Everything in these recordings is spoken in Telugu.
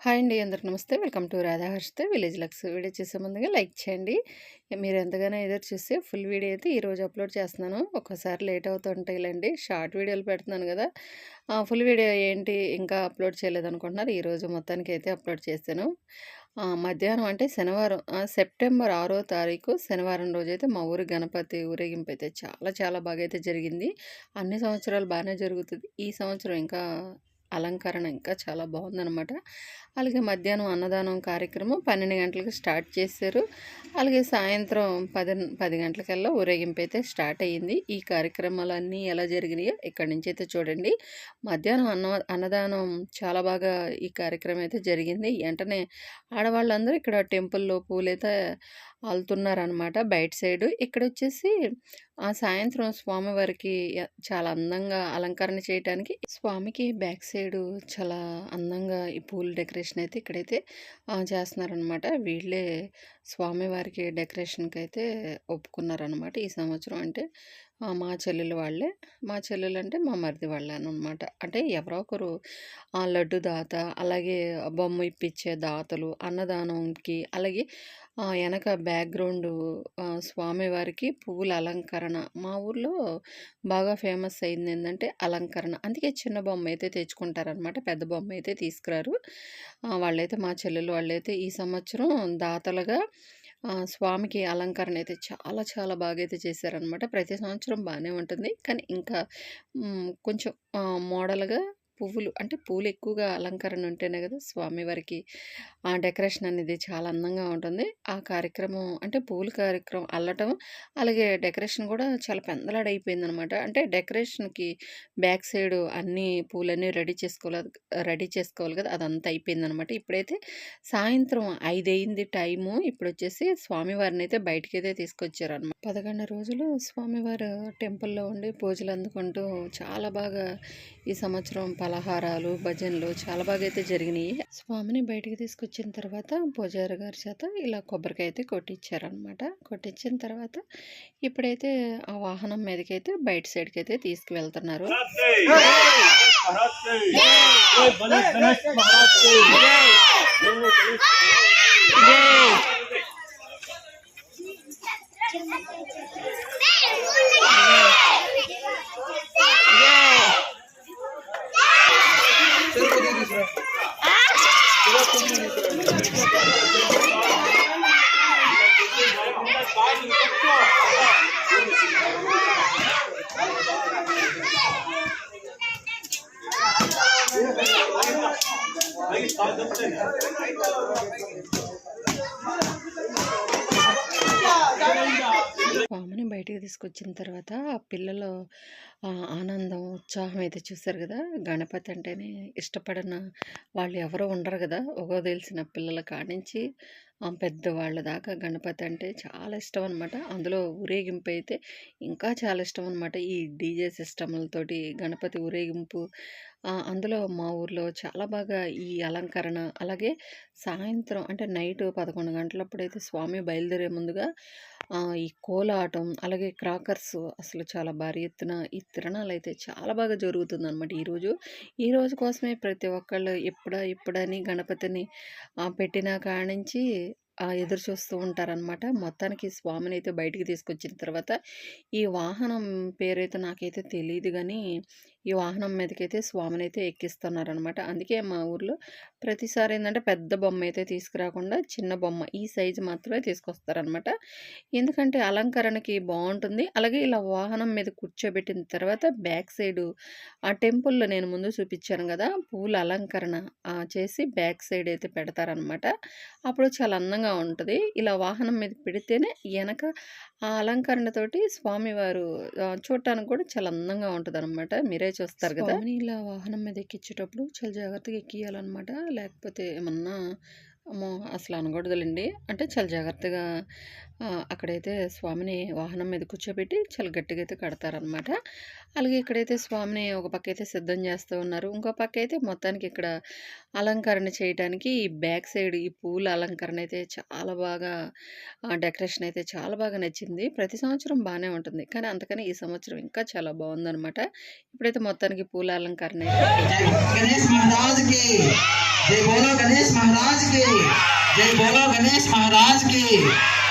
హాయ్ అండి. అందరికి నమస్తే. వెల్కమ్ టు రాధాహర్షిత విలేజ్ లక్స్ వీడియో చేసే ముందుగా లైక్ చేయండి. మీరు ఎంతగానో ఎదురు చూస్తే ఫుల్ వీడియో అయితే ఈరోజు అప్లోడ్ చేస్తున్నాను. ఒక్కసారి లేట్ అవుతుంటాయిలండి. షార్ట్ వీడియోలు పెడుతున్నాను కదా. ఆ, ఫుల్ వీడియో ఏంటి ఇంకా అప్లోడ్ చేయలేదు అనుకుంటున్నారు ఈరోజు మొత్తానికి అయితే అప్లోడ్ చేశాను మధ్యాహ్నం అంటే శనివారం సెప్టెంబర్ ఆరో తారీఖు శనివారం రోజు అయితే మా ఊరి గణపతి ఊరేగింపు అయితే చాలా చాలా బాగా అయితే జరిగింది. అన్ని సంవత్సరాలు బాగానే జరుగుతుంది. ఈ సంవత్సరం ఇంకా అలంకరణ ఇంకా చాలా బాగుందనమాట అలాగే మధ్యాహ్నం అన్నదానం కార్యక్రమం పన్నెండు గంటలకు స్టార్ట్ చేశారు. అలాగే సాయంత్రం పది పది గంటలకల్లా ఊరేగింపు అయితే స్టార్ట్ అయ్యింది. ఈ కార్యక్రమాలన్నీ ఎలా జరిగినాయో ఇక్కడ నుంచి అయితే చూడండి. మధ్యాహ్నం అన్న అన్నదానం చాలా బాగా ఈ కార్యక్రమం అయితే జరిగింది. వెంటనే ఆడవాళ్ళందరూ ఇక్కడ టెంపుల్లో పూలైతే అల్లుతున్నారనమాట బయట సైడు. ఇక్కడ వచ్చేసి ఆ సాయంత్రం స్వామివారికి చాలా అందంగా అలంకరణ చేయడానికి స్వామికి బ్యాక్ సైడ్ చాలా అందంగా ఈ పూల డెకరేషన్ అయితే ఇక్కడైతే చేస్తున్నారనమాట. వీళ్ళే స్వామివారికి డెకరేషన్కి అయితే ఒప్పుకున్నారనమాట ఈ సంవత్సరం. అంటే మా చెల్లెలు వాళ్ళే. మా చెల్లెలు అంటే మా మరిది వాళ్ళే అనమాట అంటే ఎవరో ఒకరు ఆ లడ్డు దాత అలాగే బొమ్మ ఇప్పించే దాతలు అన్నదానంకి అలాగే వెనక బ్యాక్గ్రౌండ్ స్వామివారికి పువ్వుల అలంకరణ. మా ఊర్లో బాగా ఫేమస్ అయింది ఏంటంటే అలంకరణ. అందుకే చిన్న బొమ్మ అయితే తెచ్చుకుంటారనమాట. పెద్ద బొమ్మ అయితే తీసుకురారు. వాళ్ళైతే మా చెల్లెలు వాళ్ళైతే ఈ సంవత్సరం దాతలుగా స్వామికి అలంకరణ అయితే చాలా చాలా బాగా అయితే చేశారనమాట. ప్రతి సంవత్సరం బాగానే ఉంటుంది. కానీ ఇంకా కొంచెం మోడల్గా పువ్వులు అంటే పూలు ఎక్కువగా అలంకరణ ఉంటేనే కదా స్వామివారికి ఆ డెకరేషన్ అనేది చాలా అందంగా ఉంటుంది. ఆ కార్యక్రమం అంటే పూల కార్యక్రమం అల్లటం అలాగే డెకరేషన్ కూడా చాలా పెందలాడైపోయింది అనమాట అంటే డెకరేషన్కి బ్యాక్ సైడ్ అన్ని పూలన్నీ రెడీ చేసుకోవాలి రెడీ చేసుకోవాలి కదా అదంతా అయిపోయింది అనమాట ఇప్పుడైతే సాయంత్రం ఐదు అయింది టైము. ఇప్పుడు వచ్చేసి స్వామివారిని అయితే బయటికి అయితే తీసుకొచ్చారు అనమాట పదకొండు రోజులు స్వామివారు టెంపుల్లో ఉండి పూజలు అందుకుంటూ చాలా బాగా ఈ సంవత్సరం కలహారాలు భజనలు చాలా బాగా అయితే జరిగినాయి. స్వామిని బయటకు తీసుకొచ్చిన తర్వాత పూజారి గారి చేత ఇలా కొబ్బరికాయ అయితే కొట్టించారనమాట కొట్టించిన తర్వాత ఇప్పుడైతే ఆ వాహనం మీదకి అయితే బయట సైడ్కి అయితే తీసుకువెళ్తున్నారు జై! తీసుకొచ్చిన తర్వాత ఆ పిల్లలు ఆనందం ఉత్సాహం అయితే చూశారు కదా! గణపతి అంటేనే ఇష్టపడిన వాళ్ళు ఎవరో ఉండరు కదా! ఒకో తెలిసిన పిల్లల కాడించి పెద్దవాళ్ళ దాకా గణపతి అంటే చాలా ఇష్టం అనమాట అందులో ఊరేగింపు అయితే ఇంకా చాలా ఇష్టం అనమాట ఈ డీజే సిస్టమ్లతోటి గణపతి ఊరేగింపు అందులో మా ఊర్లో చాలా బాగా ఈ అలంకరణ అలాగే సాయంత్రం అంటే నైట్ పదకొండు గంటలప్పుడైతే స్వామి బయలుదేరే ముందుగా ఈ కోలాటం అలాగే క్రాకర్స్ అసలు చాలా భారీ ఎత్తున ఈ తిరణాలు అయితే చాలా బాగా జరుగుతుంది అనమాట ఈరోజు ఈ రోజు కోసమే ప్రతి ఒక్కళ్ళు ఎప్పుడా ఎప్పుడని గణపతిని పెట్టిన కానించి ఆ, ఎదురు చూస్తూ ఉంటారనమాట మొత్తానికి స్వామిని అయితే బయటికి తీసుకొచ్చిన తర్వాత ఈ వాహనం పేరైతే నాకైతే తెలియదు కానీ ఈ వాహనం మీదకైతే స్వామిని అయితే ఎక్కిస్తున్నారనమాట. అందుకే మా ఊర్లో ప్రతిసారి ఏంటంటే పెద్ద బొమ్మ అయితే తీసుకురాకుండా చిన్న బొమ్మ ఈ సైజు మాత్రమే తీసుకొస్తారనమాట. ఎందుకంటే అలంకరణకి బాగుంటుంది. అలాగే ఇలా వాహనం మీద కూర్చోబెట్టిన తర్వాత బ్యాక్ సైడు ఆ టెంపుల్లో నేను ముందు చూపించాను కదా పూల అలంకరణ చేసి బ్యాక్ సైడ్ అయితే పెడతారనమాట. అప్పుడు చాలా అందంగా ఉంటుంది. ఇలా వాహనం మీద పెడితేనే వెనక ఆ అలంకరణతోటి స్వామివారు చూడటానికి కూడా చాలా అందంగా ఉంటుంది అనమాట మీరే చూస్తారు కదా. ఇలా వాహనం మీద ఎక్కించేటప్పుడు చాలా జాగ్రత్తగా ఎక్కియాలన్నమాట. లేకపోతే ఏమన్నా అమ్మో అసలు అనకూడదులండి. అంటే చాలా జాగ్రత్తగా అక్కడైతే స్వామిని వాహనం మీద కూర్చోబెట్టి చాలా గట్టిగా అయితే కడతారనమాట అలాగే ఇక్కడైతే స్వామిని ఒక పక్క అయితే సిద్ధం చేస్తూ ఉన్నారు ఇంకో పక్క అయితే మొత్తానికి ఇక్కడ అలంకరణ చేయడానికి ఈ బ్యాక్ సైడ్ ఈ పూల అలంకరణ అయితే చాలా బాగా డెకరేషన్ అయితే చాలా బాగా నచ్చింది ప్రతి సంవత్సరం బాగానే ఉంటుంది కానీ అంతకని ఈ సంవత్సరం ఇంకా చాలా బాగుందన్నమాట ఇప్పుడైతే మొత్తానికి పూల అలంకరణ అయితే गणेश महाराज की जय बोलो गणेश महाराज की जय बोलो गणेश महाराज की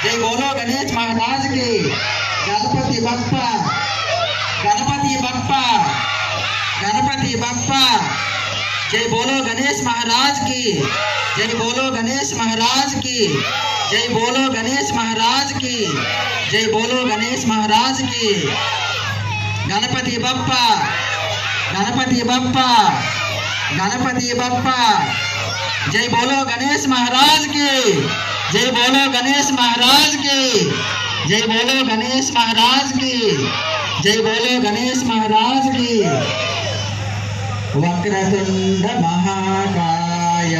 जय बोलो गणेश महाराज की गणपति बप्पा बप्पा। जय बोलो गणेश महाराज की, जय बोलो गणेश महाराज की, जय बोलो गणेश महाराज की, जय बोलो गणेश महाराज की। गणपति बप्पा गणपति बप्पा गणपति बप्पा। जय बोलो गणेश महाराज की, जय बोलो गणेश महाराज की, जय बोलो गणेश महाराज की, जय बोलो गणेश महाराज की। వక్రతుండ మహాకాయ.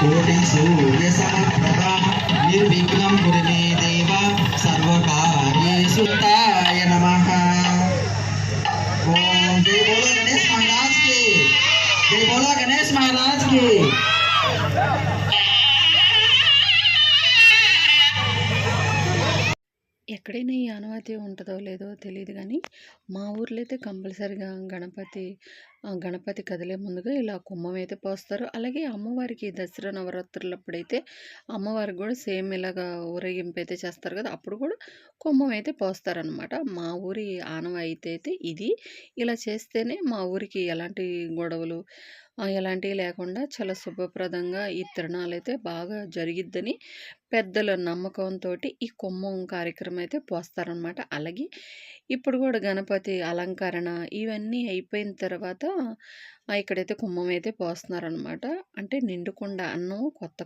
కోటి సూర్య సమప్రభ నిర్విఘ్నం కురుమే దేవ. సర్వకార్యేషు తాయ నమః. ఓం జై బోలో గణేష్ మహారాజ్కి. గణేష్ మహారాజ్కి. ఎక్కడైనా ఈ ఆనవాయితీ ఉంటుందో లేదో తెలియదు కానీ మా ఊర్లో అయితే కంపల్సరిగా గణపతి గణపతి కదిలే ముందుగా ఇలా కుంభం అయితే పోస్తారు. అలాగే అమ్మవారికి దసరా నవరాత్రులప్పుడైతే అమ్మవారికి కూడా సేమ్ ఇలాగా ఊరేగింపు అయితే చేస్తారు కదా అప్పుడు కూడా కుంభం అయితే పోస్తారనమాట మా ఊరి ఆనవాయితీ అయితే ఇది. ఇలా చేస్తేనే మా ఊరికి ఎలాంటి గొడవలు ఎలాంటివి లేకుండా చాలా శుభప్రదంగా ఈ తిరణాలు అయితే బాగా జరిగిద్దని పెద్దల నమ్మకంతో ఈ కుంభం కార్యక్రమం అయితే పోస్తారనమాట. అలాగే ఇప్పుడు కూడా గణపతి అలంకరణ ఇవన్నీ అయిపోయిన తర్వాత ఇక్కడైతే కుంభం అయితే పోస్తున్నారనమాట. అంటే నిండుకుండా అన్నం కొత్త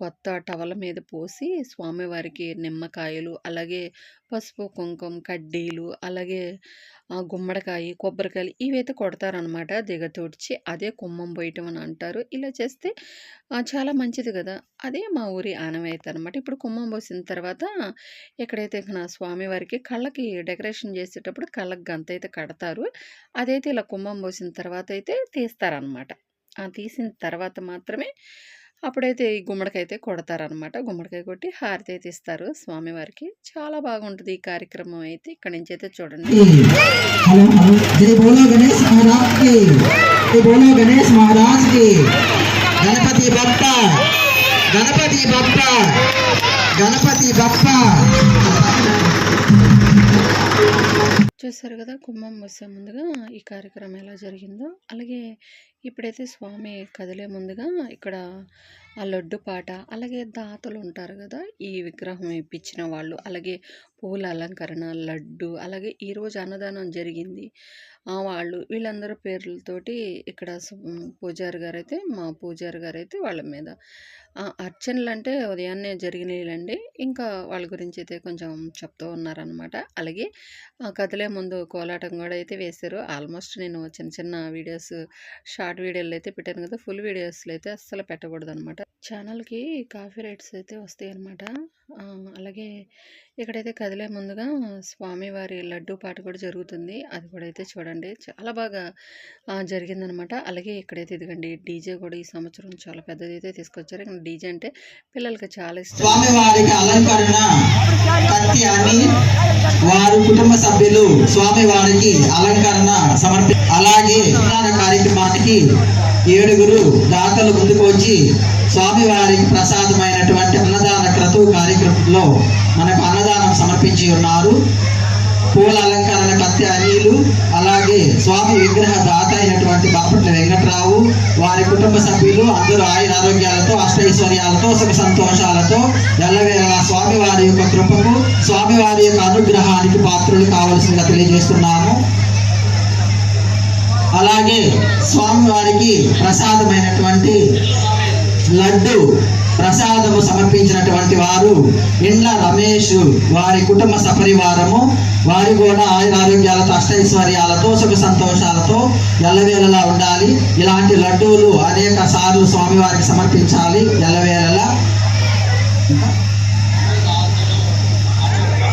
కొత్త టవల మీద పోసి స్వామివారికి నిమ్మకాయలు అలాగే పసుపు కుంకుమ కడ్డీలు అలాగే గుమ్మడికాయ కొబ్బరికాయలు ఇవైతే కొడతారనమాట. దిగతూడ్చి అదే కుంభం పోయటం అని అంటారు. ఇలా చేస్తే చాలా మంచిది కదా! అదే మా ఊరి ఆనవాయితీ అనమాట ఇప్పుడు కుంభం పోసిన తర్వాత ఎక్కడైతే నా స్వామివారికి కళ్ళకి డెకరేషన్ చేసేటప్పుడు కళ్ళకి గంత అయితే కడతారు అదైతే ఇలా కుంభం పోసిన తర్వాత అయితే తీస్తారనమాట ఆ తీసిన తర్వాత మాత్రమే అప్పుడైతే ఈ గుమ్మడికాయ అయితే కొడతారనమాట గుమ్మడికాయ కొట్టి హారతి అయితే ఇస్తారు స్వామివారికి చాలా బాగుంటుంది ఈ కార్యక్రమం అయితే ఇక్కడి నుంచి అయితే చూడండి. గణపతి బప్ప గణపతి బప్ప గణపతి బప్ప చూసారు కదా కుంభం వచ్చే ముందుగా ఈ కార్యక్రమం ఎలా జరిగిందో. అలాగే ఇప్పుడైతే స్వామి కదిలే ముందుగా ఇక్కడ ఆ లడ్డు పాట అలాగే దాతలు ఉంటారు కదా ఈ విగ్రహం ఇప్పించిన వాళ్ళు అలాగే పూల అలంకరణ లడ్డు అలాగే ఈరోజు అన్నదానం జరిగింది. ఆ వాళ్ళు వీళ్ళందరూ పేర్లతోటి ఇక్కడ పూజారి గారు అయితే మా పూజారి గారు అయితే వాళ్ళ మీద. ఆ, అర్చనలు అంటే ఉదయాన్నే జరిగినాయిలండి ఇంకా వాళ్ళ గురించి అయితే కొంచెం చెప్తూ ఉన్నారనమాట అలాగే ఆ, కదిలే ముందు కోలాటం కూడా అయితే వేశారు. ఆల్మోస్ట్ నేను చిన్న చిన్న వీడియోస్ షార్ట్ వీడియోలు అయితే పెట్టాను కదా ఫుల్ వీడియోస్లో అయితే అస్సలు పెట్టకూడదు అనమాట ఛానల్కి కాఫీ రైట్స్ అయితే వస్తాయి అనమాట అలాగే ఇక్కడైతే కదిలే ముందుగా స్వామివారి లడ్డూ పాట కూడా జరుగుతుంది. అది కూడా అయితే చూడండి. చాలా బాగా జరిగిందనమాట. అలాగే ఇక్కడైతే ఇదిగండి డీజే కూడా ఈ సంవత్సరం చాలా పెద్దది అయితే తీసుకొచ్చారు. ఇక్కడ డీజే అంటే పిల్లలకి చాలా ఇష్టం. స్వామి వారికి అలంకరణ కత్తి అని వారి కుటుంబ సభ్యులు స్వామి వారికి అలంకరణ సమర్పి అలాగే కార్యక్రమానికి ఏడుగురు దాతలు ముందుకు వచ్చి స్వామివారికి ప్రసాదమైనటువంటి అన్నదాన క్రతువు కార్యక్రమంలో మనకు అన్నదానం సమర్పించి ఉన్నారు. పూల అలంకరణ కత్తి అనిలు అలాగే స్వామి విగ్రహ దాత అయినటువంటి బాపట్ల వెంకట్రావు వారి కుటుంబ సభ్యులు అందరూ ఆయుర ఆరోగ్యాలతో అష్టైశ్వర్యాలతో సుఖ సంతోషాలతో ఎల్లవేళ స్వామివారి యొక్క కృపకు స్వామివారి యొక్క అనుగ్రహానికి పాత్రులు కావలసిందిగా తెలియజేస్తున్నాము. అలాగే స్వామి వారికి ప్రసాదమైనటువంటి లడ్డు ప్రసాదము సమర్పించినటువంటి వారు ఇండ్ల రమేష్ వారి కుటుంబ సపరివారము. వారి కూడా ఆయుర ఆరోగ్యాలతో అష్టైశ్వర్యాలతో సుఖ సంతోషాలతో ఎల్లవేళలా ఉండాలి. ఇలాంటి లడ్డూలు అనేక సార్లు స్వామివారికి సమర్పించాలి ఎల్లవేళలా.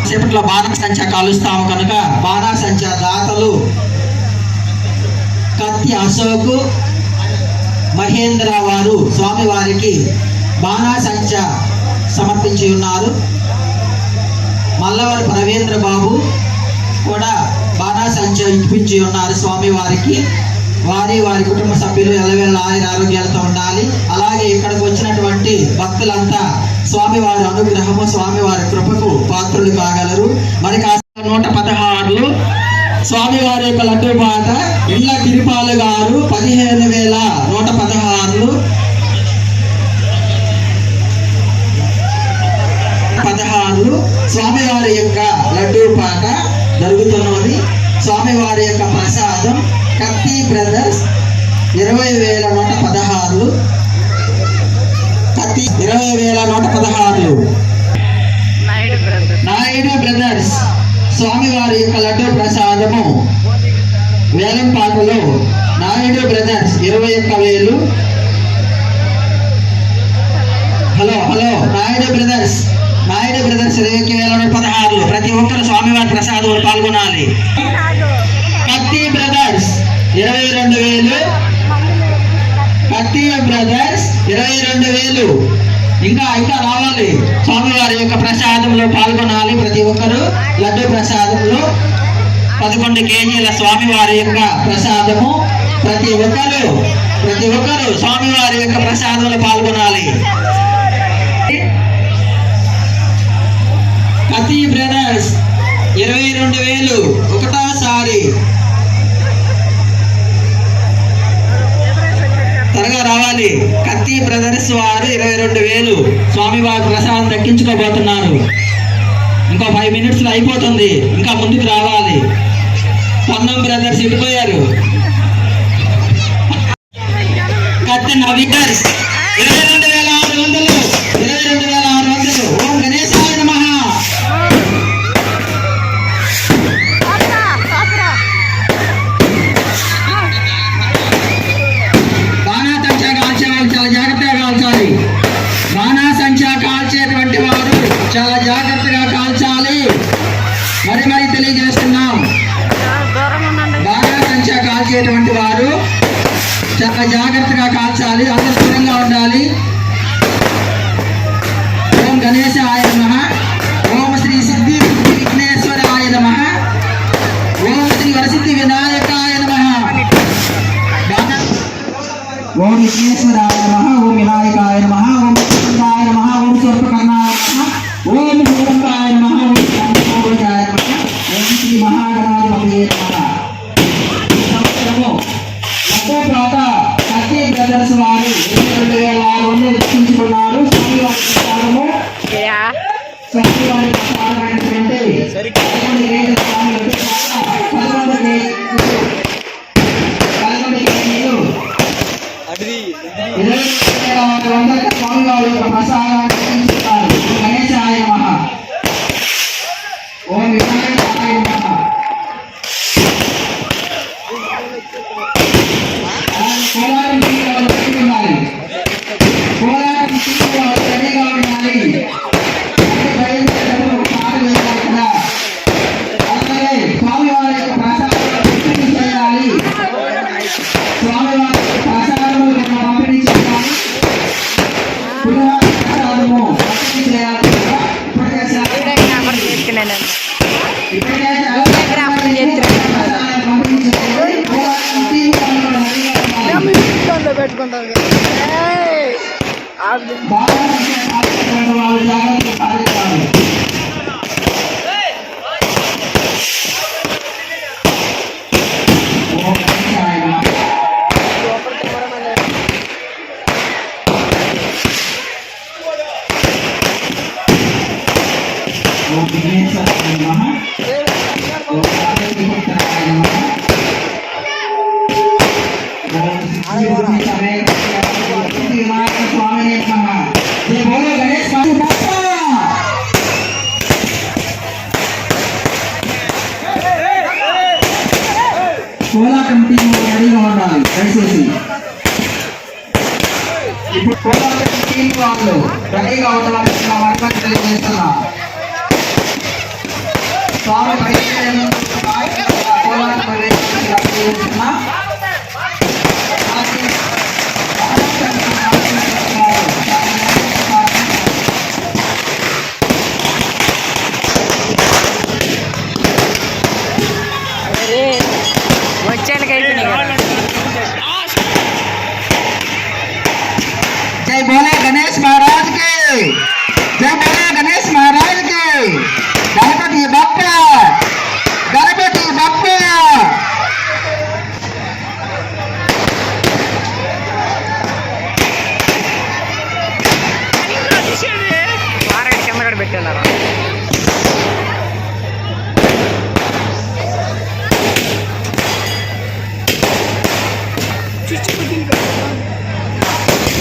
సేపట్లో బాణం సంచ కాలుస్తాము కనుక బాణా సంచ దాతలు కత్తి అశోక్ మహేంద్ర వారు స్వామివారికి బాణాసంచ సమర్పించి ఉన్నారు. మల్లవరి రవీంద్ర బాబు కూడా బాణాసంచ ఇప్పించి ఉన్నారు స్వామివారికి. వారి వారి కుటుంబ సభ్యులు ఎలవేళ్ళ ఆయన ఆరోగ్యాలతో ఉండాలి. అలాగే ఇక్కడికి వచ్చినటువంటి భక్తులంతా స్వామివారి అనుగ్రహము స్వామివారి కృపకు పాత్రులు కాగలరు. మరి కాస్త నూట పదహారులు స్వామివారి యొక్క లడ్డు పాట ఇండ్ల తిరుపాలు గారు పదిహేను వేల నూట పదహారులు. పదహారులు స్వామివారి యొక్క లడ్డు పాట జరుగుతున్నది. స్వామివారి యొక్క ప్రసాదం కత్తి బ్రదర్స్ ఇరవై వేల నూట పదహారులు. కత్తి ఇరవై వేల నూట పదహారులు. నాయుడు బ్రదర్స్. స్వామివారి యొక్క లడ్డు ప్రసాదము. వేలం నాయుడు బ్రదర్స్ ఇరవై ఒక్క వేలు. Hello hello Naidu brothers Naidu brothers ఇరవై ఒక్క వేల పదహారులు. ప్రతి ఒక్కరు స్వామివారి ప్రసాదంలో పాల్గొనాలి. కత్తి బ్రదర్స్ ఇరవై రెండు వేలు. కత్తి బ్రదర్స్ ఇరవై రెండు వేలు. ఇంకా ఇంకా రావాలి. స్వామివారి యొక్క ప్రసాదంలో పాల్గొనాలి ప్రతి ఒక్కరు. లడ్డు ప్రసాదంలో పదకొండు కేజీల స్వామివారి యొక్క ప్రసాదము ప్రతి ఒక్కరు ప్రతి ఒక్కరు స్వామివారి యొక్క ప్రసాదంలో పాల్గొనాలి. ప్రతి బ్రదర్స్ ఇరవై రెండు వేలు ఒకటోసారి. త్వరగా రావాలి. కత్తి బ్రదర్స్ వారు ఇరవై రెండు వేలు స్వామివారి ప్రసాదం దక్కించుకోబోతున్నారు. ఇంకా ఫైవ్ మినిట్స్లో అయిపోతుంది. ఇంకా ముందుకు రావాలి. పొన్నం బ్రదర్స్ ఇటుపోయారు. కత్తి నవీకర్స్ ఇరవై రెండు వేల చాలా జాగ్రత్తగా కాల్చాలి అందరూ దూరంగా ఉండాలి. స్వామివారి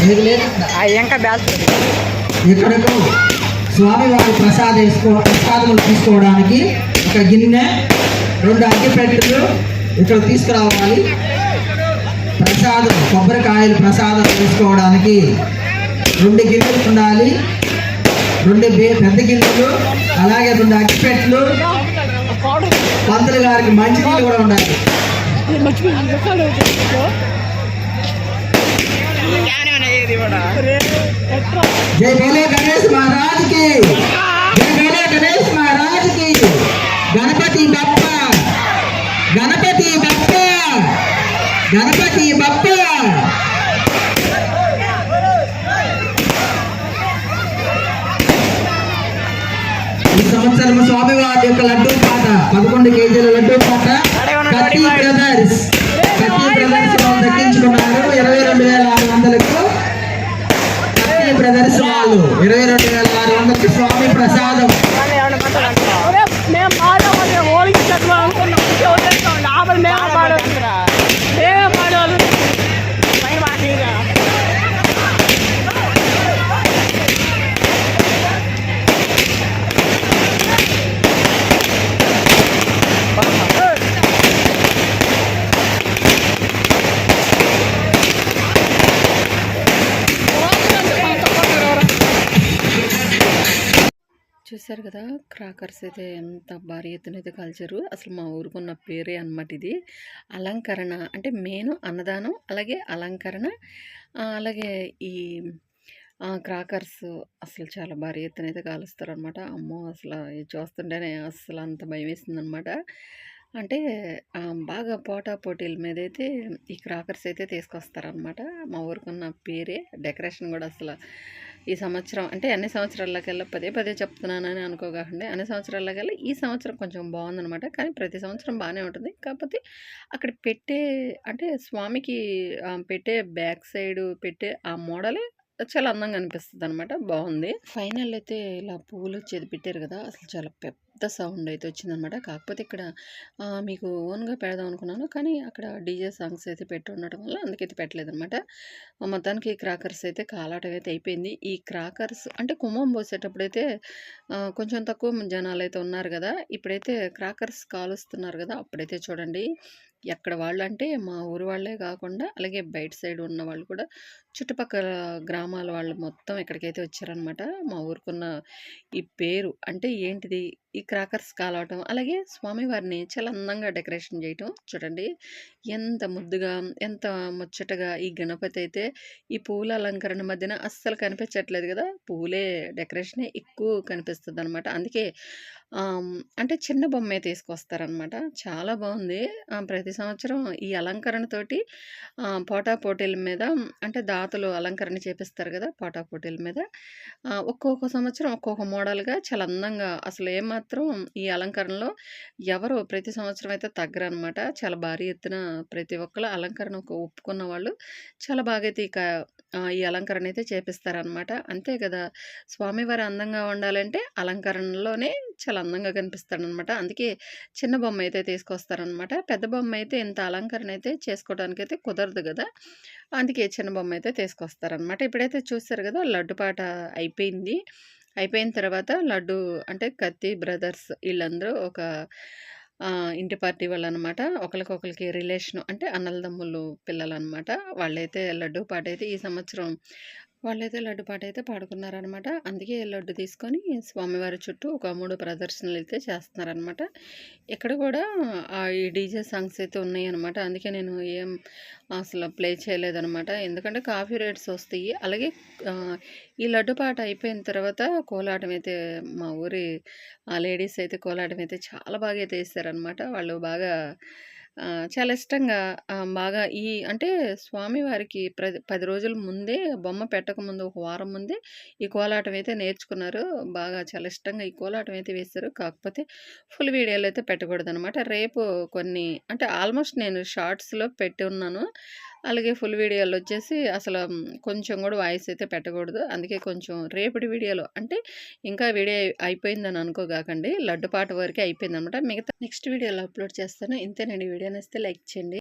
మీకు లేదు? ఇక్కడకు స్వామివారి ప్రసాద వేసుకో ప్రసాదములు తీసుకోవడానికి ఒక గిన్నె రెండు అగ్గిపెట్టెలు ఇక్కడ తీసుకురావాలి. ప్రసాదం కొబ్బరికాయలు ప్రసాదం తీసుకోవడానికి రెండు గిన్నెలు ఉండాలి. రెండు పెద్ద గిన్నెలు అలాగే రెండు అగ్గిపెట్టెలు పంతులు గారికి మంచినీళ్ళు కూడా ఉండాలి. जय बोले गणेश महाराज की जय बोले गणेश महाराज की गणपति बप्पा गणपति बप्पा गणपति बप्पा ఈ సంవత్సరం స్వామివారి యొక్క లడ్డూ పాట పదకొండు కేజీల లడ్డూ పాట కత్తి బ్రదర్స్ కత్తి బ్రదర్స్ వాళ్ళు దక్కించుకున్నారు ఇరవై రెండు వేల బ్రదర్స్ ఇరవై రెండు వేల ఆరు వందలకి స్వామి ప్రసాదం. క్రాకర్స్ అయితే ఎంత భారీ ఎత్తున అయితే కాల్చారు అసలు మా ఊరుకున్న పేరే అన్నమాట ఇది. అలంకరణ అంటే మెయిన్ అన్నదానం అలాగే అలంకరణ అలాగే ఈ క్రాకర్స్ అసలు చాలా భారీ ఎత్తున అయితే కాలుస్తారు అనమాట అమ్మో అసలు ఇది చూస్తుంటేనే అసలు అంత భయం వేస్తుంది అనమాట అంటే బాగా పోటా పోటీల మీద అయితే ఈ క్రాకర్స్ అయితే తీసుకొస్తారనమాట మా ఊరుకున్న పేరే డెకరేషన్ కూడా అసలు ఈ సంవత్సరం అంటే అన్ని సంవత్సరాలకల్లా పదే పదే చెప్తున్నానని అనుకోకండి అన్ని సంవత్సరాలకల్లా ఈ సంవత్సరం కొంచెం బాగుందనమాట కానీ ప్రతి సంవత్సరం బాగానే ఉంటుంది. కాకపోతే అక్కడ పెట్టే అంటే స్వామికి పెట్టే బ్యాక్ సైడ్ పెట్టే ఆ మోడలే చాలా అందంగా అనిపిస్తుంది అనమాట బాగుంది ఫైనల్ అయితే ఇలా పువ్వులు వచ్చేది పెట్టారు కదా అసలు చాలా పెద్ద సౌండ్ అయితే వచ్చిందనమాట. కాకపోతే ఇక్కడ మీకు ఓన్గా పెడదాం అనుకున్నాను కానీ అక్కడ డీజే సాంగ్స్ అయితే పెట్టి ఉండటం వల్ల అందుకైతే పెట్టలేదు అనమాట మొత్తానికి క్రాకర్స్ అయితే కాలాటం అయితే అయిపోయింది. ఈ క్రాకర్స్ అంటే కుంభం పోసేటప్పుడైతే కొంచెం తక్కువ జనాలు అయితే ఉన్నారు కదా ఇప్పుడైతే క్రాకర్స్ కాలుస్తున్నారు కదా అప్పుడైతే చూడండి. ఎక్కడ వాళ్ళు అంటే మా ఊరు వాళ్ళే కాకుండా అలాగే బయట సైడ్ ఉన్న వాళ్ళు కూడా చుట్టుపక్కల గ్రామాల వాళ్ళు మొత్తం ఇక్కడికైతే వచ్చారనమాట మా ఊరుకున్న ఈ పేరు అంటే ఏంటిది? ఈ క్రాకర్స్ కాలవటం అలాగే స్వామివారిని చాలా అందంగా డెకరేషన్ చేయటం చూడండి. ఎంత ముద్దుగా ఎంత ముచ్చటగా ఈ గణపతి అయితే ఈ పూల అలంకరణ మధ్యన అస్సలు కనిపించట్లేదు కదా? పూలే డెకరేషనే ఎక్కువ కనిపిస్తుంది అనమాట అందుకే అంటే చిన్న బొమ్మే తీసుకొస్తారనమాట చాలా బాగుంది. ప్రతి సంవత్సరం ఈ అలంకరణతోటి పోటా పోటీల మీద అంటే దా దాతలు అలంకరణ చేపిస్తారు కదా పోటా పోటీల మీద. ఒక్కొక్క సంవత్సరం ఒక్కొక్క మోడల్గా చాలా అందంగా అసలు ఏమాత్రం ఈ అలంకరణలో ఎవరు ప్రతి సంవత్సరం అయితే తగ్గరనమాట చాలా భారీ ఎత్తున ప్రతి ఒక్కరు అలంకరణకు ఒప్పుకున్న వాళ్ళు చాలా బాగా అయితే ఈ అలంకరణ అయితే చేపిస్తారనమాట అంతే కదా! స్వామివారు అందంగా ఉండాలంటే అలంకరణలోనే చాలా అందంగా కనిపిస్తాడనమాట అందుకే చిన్న బొమ్మ అయితే తీసుకొస్తారనమాట పెద్ద బొమ్మ అయితే ఇంత అలంకరణ అయితే చేసుకోవడానికి అయితే కుదరదు కదా! అందుకే చిన్న బొమ్మ అయితే తీసుకొస్తారనమాట ఇప్పుడైతే చూస్తారు కదా! లడ్డు పాట అయిపోయింది. అయిపోయిన తర్వాత లడ్డు అంటే కత్తి బ్రదర్స్ వీళ్ళందరూ ఒక ఇంటి పార్టీ వాళ్ళు అనమాట ఒకరికొకరికి రిలేషన్ అంటే అన్నలదమ్ములు పిల్లలు అనమాట వాళ్ళైతే లడ్డు పాట అయితే ఈ సంవత్సరం వాళ్ళైతే లడ్డు పాట అయితే పాడుకున్నారనమాట. అందుకే లడ్డు తీసుకొని స్వామివారి చుట్టూ ఒక మూడు ప్రదర్శనలు అయితే చేస్తున్నారనమాట. ఇక్కడ కూడా ఈ డీజే సాంగ్స్ అయితే ఉన్నాయి అనమాట అందుకే నేను ఏం అసలు ప్లే చేయలేదనమాట ఎందుకంటే కాఫీ రేట్స్ వస్తాయి. అలాగే ఈ లడ్డు పాట అయిపోయిన తర్వాత కోలాటం అయితే మా ఊరి ఆ లేడీస్ అయితే కోలాటం అయితే చాలా బాగా అయితే వేస్తారనమాట వాళ్ళు బాగా చాలా ఇష్టంగా బాగా ఈ అంటే స్వామివారికి ప్రది 10 రోజుల ముందే బొమ్మ పెట్టకముందు ఒక వారం ముందే ఈ కోలాటం అయితే నేర్చుకున్నారు. బాగా చాలా ఇష్టంగా ఈ కోలాటం అయితే వేశారు. కాకపోతే ఫుల్ వీడియోలో అయితే పెట్టకూడదనమాట. రేపు కొన్ని అంటే ఆల్మోస్ట్ నేను షార్ట్స్‌లో పెట్టి ఉన్నాను. అలాగే ఫుల్ వీడియోలో వచ్చేసి అసలు కొంచెం కూడా వాయిస్ అయితే పెట్టకూడదు. అందుకే కొంచెం రేపటి వీడియోలో అంటే ఇంకా వీడియో అయిపోయిందని అనుకోగాకండి. లడ్డు పాట వరకే అయిపోయిందనమాట. మిగతా నెక్స్ట్ వీడియోలో అప్లోడ్ చేస్తాను. ఇంతేనండి. వీడియో నచ్చితే లైక్ చేయండి.